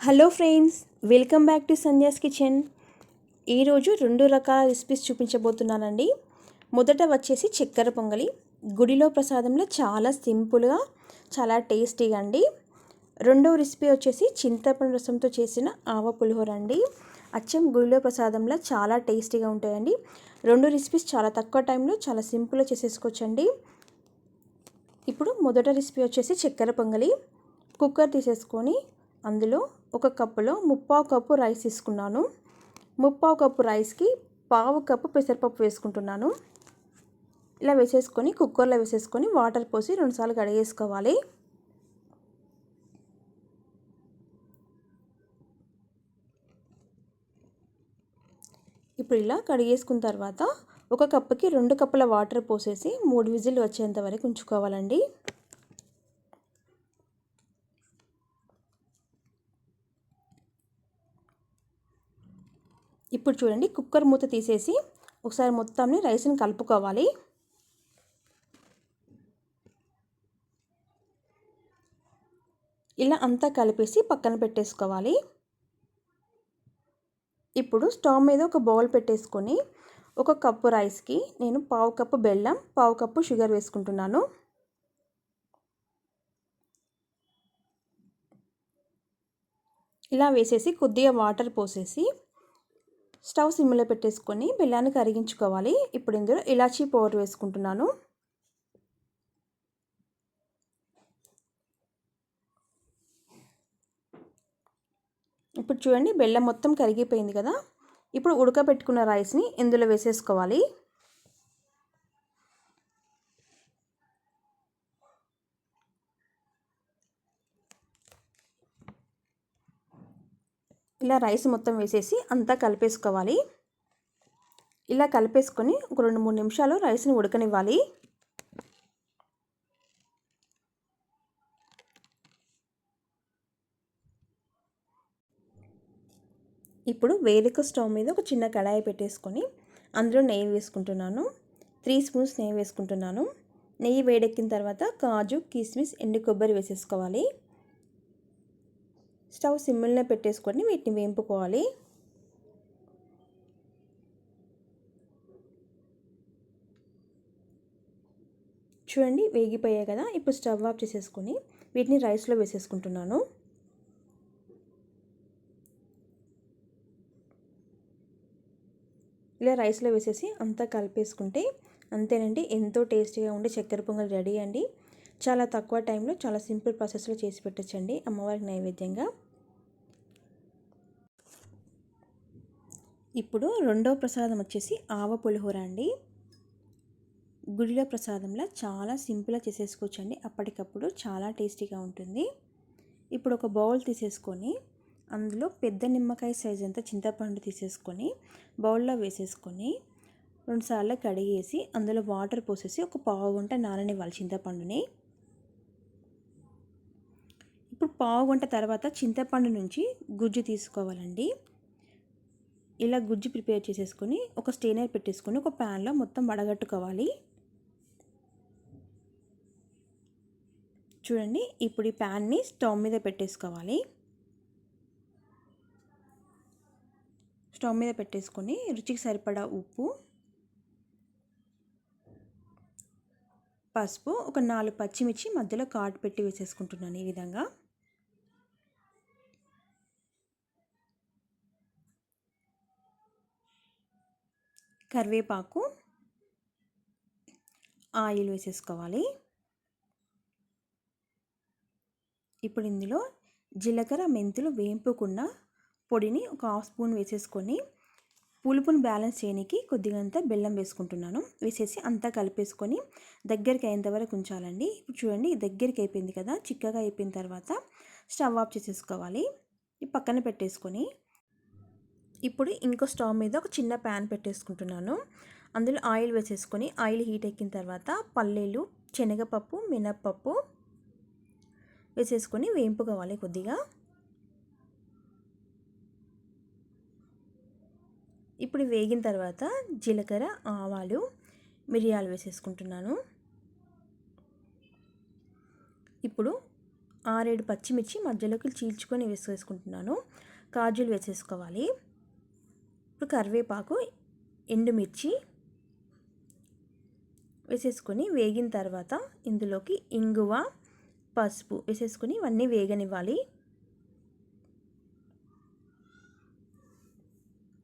Hello friends welcome back to Sandhya's kitchen. ఈరోజు రెండు రకాల రెసిపీస్ చూపించబోతున్నానండి. మొదట వచ్చేసి చక్కెర పొంగలి. గుడిలో ప్రసాదంలో చాలా సింపుల్గా చాలా టేస్టీగా అండి. రెండవ రెసిపీ వచ్చేసి చింతపండు రసంతో చేసిన ఆవ పులిహోర అండి. అచ్చం గుడిలో ప్రసాదంలో చాలా టేస్టీగా ఉంటాయండి. రెండు రెసిపీస్ చాలా తక్కువ టైంలో చాలా సింపుల్గా చేసేసుకోవచ్చండి. ఇప్పుడు మొదట రెసిపీ వచ్చేసి చక్కెర పొంగలి. కుక్కర్ తీసేసుకొని అందులో ఒక కప్పులో ముప్పావు కప్పు రైస్ తీసుకున్నాను. ముప్పావు కప్పు రైస్కి పావు కప్పు పెసరపప్పు వేసుకుంటున్నాను. ఇలా వేసేసుకొని కుక్కర్లో వేసేసుకొని వాటర్ పోసి రెండుసార్లు కడిగేసుకోవాలి. ఇప్పుడు ఇలా కడిగేసుకున్న తర్వాత ఒక కప్పుకి రెండు కప్పుల వాటర్ పోసేసి మూడు విజిల్ వచ్చేంత వరకు ఉంచుకోవాలండి. ఇప్పుడు చూడండి కుక్కర్ మూత తీసేసి ఒకసారి మొత్తాన్ని రైస్ని కలుపుకోవాలి. ఇలా అంతా కలిపేసి పక్కన పెట్టేసుకోవాలి. ఇప్పుడు స్టవ్ మీద ఒక బౌల్ పెట్టేసుకొని ఒక కప్పు రైస్కి నేను పావు కప్పు బెల్లం పావు కప్పు షుగర్ వేసుకుంటున్నాను. ఇలా వేసేసి కొద్దిగా వాటర్ పోసేసి స్టవ్ సిమ్లో పెట్టేసుకొని బెల్లాన్ని కరిగించుకోవాలి. ఇప్పుడు ఇందులో ఇలాచీ పౌడర్ వేసుకుంటున్నాను. ఇప్పుడు చూడండి బెల్లం మొత్తం కరిగిపోయింది కదా. ఇప్పుడు ఉడకబెట్టుకున్న రైస్ని ఇందులో వేసేసుకోవాలి. ఇలా రైస్ మొత్తం వేసేసి అంతా కలిపేసుకోవాలి. ఇలా కలిపేసుకొని ఒక రెండు మూడు నిమిషాలు రైస్ని ఉడకనివ్వాలి. ఇప్పుడు వేలిక స్టవ్ మీద ఒక చిన్న కడాయి పెట్టేసుకొని అందులో నెయ్యి వేసుకుంటున్నాను. త్రీ స్పూన్స్ నెయ్యి వేసుకుంటున్నాను. నెయ్యి వేడెక్కిన తర్వాత కాజు కిస్మిస్ ఎండు కొబ్బరి వేసేసుకోవాలి. స్టవ్ సిమ్మిల్నే పెట్టేసుకొని వీటిని వేంపుకోవాలి. చూడండి వేగిపోయాయి కదా ఇప్పుడు స్టవ్ ఆఫ్ చేసేసుకొని వీటిని రైస్లో వేసేసుకుంటున్నాను. ఇలా రైస్లో వేసేసి అంతా కలిపేసుకుంటే అంతేనండి ఎంతో టేస్టీగా ఉండే చక్కెర పొంగల్ రెడీ అండి. చాలా తక్కువ టైంలో చాలా సింపుల్ ప్రాసెస్లో చేసి పెట్టచ్చండి అమ్మవారికి నైవేద్యంగా. ఇప్పుడు రెండో ప్రసాదం వచ్చేసి ఆవ పులిహోర అండి. గుడిలో ప్రసాదంలో చాలా సింపుల్గా చేసేసుకోవచ్చు అండి అప్పటికప్పుడు చాలా టేస్టీగా ఉంటుంది. ఇప్పుడు ఒక బౌల్ తీసేసుకొని అందులో పెద్ద నిమ్మకాయ సైజ్ అంతా చింతపండు తీసేసుకొని బౌల్లో వేసేసుకొని రెండుసార్లు కడిగేసి అందులో వాటర్ పోసేసి ఒక పావు గంట నాననివ్వాలి చింతపండుని. ఇప్పుడు పావు గంట తర్వాత చింతపండు నుంచి గుజ్జు తీసుకోవాలండి. ఇలా గుజ్జు ప్రిపేర్ చేసేసుకొని ఒక స్టెయినర్ పెట్టేసుకొని ఒక ప్యాన్లో మొత్తం వడగట్టుకోవాలి. చూడండి ఇప్పుడు ఈ ప్యాన్ని స్టవ్ మీద పెట్టేసుకోవాలి. స్టవ్ మీద పెట్టేసుకొని రుచికి సరిపడా ఉప్పు పసుపు ఒక నాలుగు పచ్చిమిర్చి మధ్యలో కాటు పెట్టి వేసేసుకుంటున్నాను ఈ విధంగా. కరివేపాకు ఆయిల్ వేసేసుకోవాలి. ఇప్పుడు ఇందులో జీలకర్ర మెంతులు వేంపుకున్న పొడిని ఒక హాఫ్ స్పూన్ వేసేసుకొని పులుపును బ్యాలెన్స్ చేయడానికి కొద్దిగంత బెల్లం వేసుకుంటున్నాను. వేసేసి అంతా కలిపేసుకొని దగ్గరికి అయ్యేంత వరకు ఉంచాలండి. ఇప్పుడు చూడండి దగ్గరికి అయిపోయింది కదా చిక్కగా అయిపోయిన తర్వాత స్టవ్ ఆఫ్ చేసేసుకోవాలి. పక్కన పెట్టేసుకొని ఇప్పుడు ఇంకో స్టవ్ మీద ఒక చిన్న ప్యాన్ పెట్టేసుకుంటున్నాను. అందులో ఆయిల్ వేసేసుకొని ఆయిల్ హీట్ ఎక్కిన తర్వాత పల్లీలు శనగపప్పు మినప్పప్పు వేసేసుకొని వేంపుకోవాలి కొద్దిగా. ఇప్పుడు వేగిన తర్వాత జీలకర్ర ఆవాలు మిరియాలు వేసేసుకుంటున్నాను. ఇప్పుడు ఆరేడు పచ్చిమిర్చి మధ్యలోకి చీల్చుకొని వేసేసుకుంటున్నాను. కాజులు వేసేసుకోవాలి. ఇప్పుడు కరివేపాకు ఎండుమిర్చి వేసేసుకొని వేగిన తర్వాత ఇందులోకి ఇంగువ పసుపు వేసేసుకొని ఇవన్నీ వేగనివ్వాలి.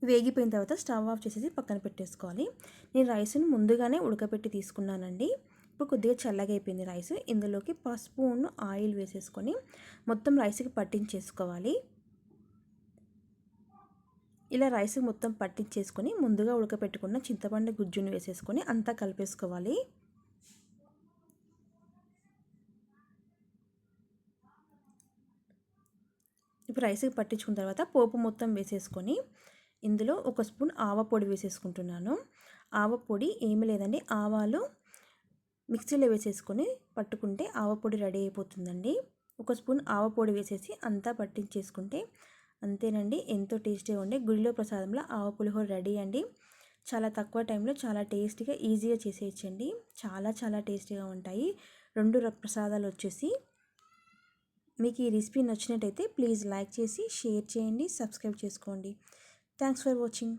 వేగిపోయిన తర్వాత స్టవ్ ఆఫ్ చేసేసి పక్కన పెట్టేసుకోవాలి. నేను రైస్ను ముందుగానే ఉడకబెట్టి తీసుకున్నానండి. ఇప్పుడు కొద్దిగా చల్లగా అయిపోయింది రైస్. ఇందులోకి పసుపు ఆయిల్ వేసేసుకొని మొత్తం రైస్కి పట్టించేసుకోవాలి. ఇలా రైస్ మొత్తం పట్టించేసుకొని ముందుగా ఉడకపెట్టుకున్న చింతపండు గుజ్జును వేసేసుకొని అంతా కలిపేసుకోవాలి. ఇప్పుడు రైస్కి పట్టించుకున్న తర్వాత పోపు మొత్తం వేసేసుకొని ఇందులో ఒక స్పూన్ ఆవపొడి వేసేసుకుంటున్నాను. ఆవపొడి ఏమీ ఏమి లేదండి ఆవాలు మిక్సీలో వేసేసుకొని పట్టుకుంటే ఆవపొడి రెడీ అయిపోతుందండి. ఒక స్పూన్ ఆవపొడి వేసేసి అంతా పట్టించేసుకుంటే అంతేనండి. ఎంతో టేస్టీగా ఉండే గుడిలో ప్రసాదంలో ఆవు పులిహోర రెడీ అండి. చాలా తక్కువ టైంలో చాలా టేస్టీగా ఈజీగా చేసేయచ్చండి. చాలా చాలా టేస్టీగా ఉంటాయి. రెండు ప్రసాదాలు వచ్చేసి మీకు ఈ రెసిపీ నచ్చినట్టయితే ప్లీజ్ లైక్ చేసి షేర్ చేయండి సబ్స్క్రైబ్ చేసుకోండి. Thanks for watching.